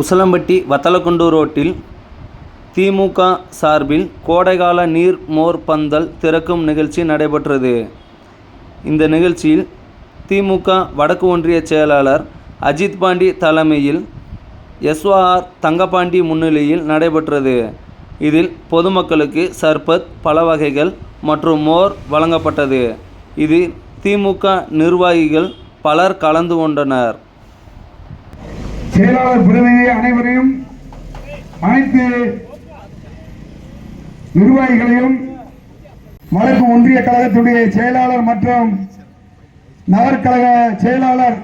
உசலம்பட்டி வத்தலக்குண்டு ரோட்டில் திமுக சார்பில் கோடைகால நீர் மோர் பந்தல் திறக்கும் நிகழ்ச்சி நடைபெற்றது. இந்த நிகழ்ச்சியில் திமுக வடக்கு ஒன்றிய செயலாளர் அஜித் பாண்டி தலைமையில் எஸ்வாஆர் தங்கபாண்டி முன்னிலையில் நடைபெற்றது. இதில் பொதுமக்களுக்கு சர்பத் பல வகைகள் மற்றும் மோர் வழங்கப்பட்டது. இதில் திமுக நிர்வாகிகள் பலர் கலந்து கொண்டனர். செயலாளர் பிரதிநிதி அனைவரையும் அனைத்து நிர்வாகிகளையும் வடக்கு ஒன்றிய கழகத்துடைய செயலாளர் மற்றும் நகர்கழக செயலாளர்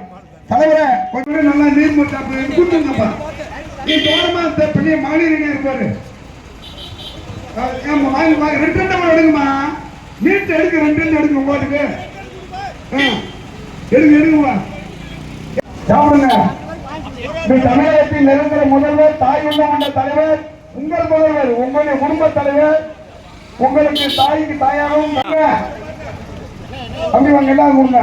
தலைவரை கொஞ்சம் நல்லா நீர் மட்டம் கூட்டுங்கப்பா நீ தோரமா இந்த பெரிய மகளிர் இருப்பாரு அஹ் வாங்க வாங்க ரெண்டு ரெண்டு கூட எடுங்கம்மா. எடுக்க ரெண்டு ரெண்டு எடுங்க உங்களுக்கு ஆ, எடுங்க எடுங்கம்மா. சாப்பிடுங்க. தமிழகத்தில் நிரந்தர முதல்வர் தாய் உள்ள தலைவர் உங்கள் முதல்வர் உங்களுடைய குடும்ப தலைவர் உங்களுக்கு தாய்க்கு தாயாகவும் வாங்க. வாங்க எல்லாம் கொடுங்க.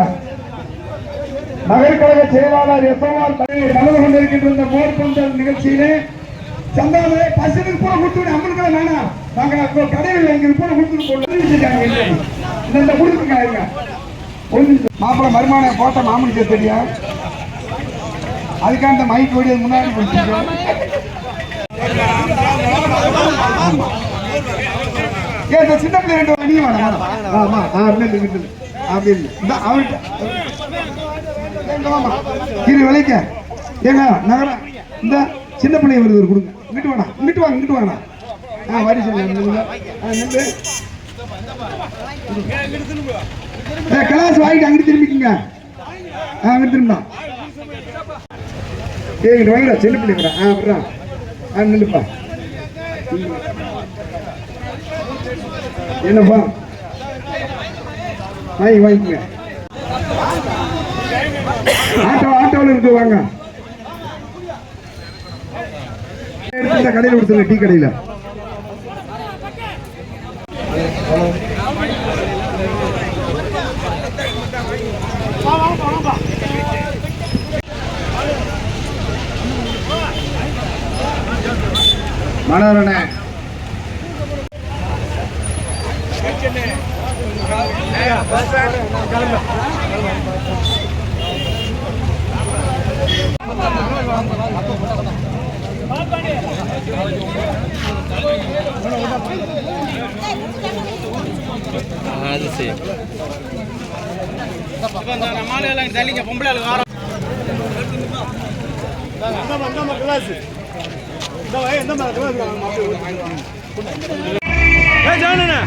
நகர்கழக செயலாளர் எஸ்எம்ஆர் தலைவர் கலந்து கொண்டிருக்கின்ற இந்த மோர் நிகழ்ச்சியிலே சந்தானே பசங்களுக்கு பூரா கொடுத்து நம்மளுக்கு வேணாம் நாங்க கடையில் எங்களுக்கு பூரா கொடுத்துட்டு போடுறாங்க இந்த இந்த கொடுத்துருங்க மருமான போட்ட மாமனுக்கு தெரியும் அதுக்காக இந்த மைக் ஓடி முன்னாடி கொடுத்துருக்கோம் ஏன் இந்த சின்ன பிள்ளை ரெண்டு வேணாம் ஆமா ஆ அப்படி இல்லை அப்படி இல்லை இந்த அவன்கிட்ட இரு விளைக்க. ஏங்க நகர இந்த சின்ன பிள்ளை வருது ஒரு கொடுங்க. இங்கிட்டு வேணாம் இங்கிட்டு வாங்க இங்கிட்டு வாங்க ஆ வரி சொல்லுங்க ஆ நின்று கிளாஸ் வாங்கிட்டு அங்கிட்டு திரும்பிக்குங்க. ஆ அங்கிட்டு திரும்பினா ஏங்கிட்டு வாங்கடா சின்ன பிள்ளைங்கடா ஆ விட்றா ஆ நில்லுப்பா. என்னப்பா வாங்கி வாங்கிக்கங்க ஆட்டோ ஆட்டோவில் இருக்கு வாங்க. இந்த கடையில் கொடுத்துருங்க டீ கடையில். மனோரணே அது சரி. ஸ்ரீராம் கருணா.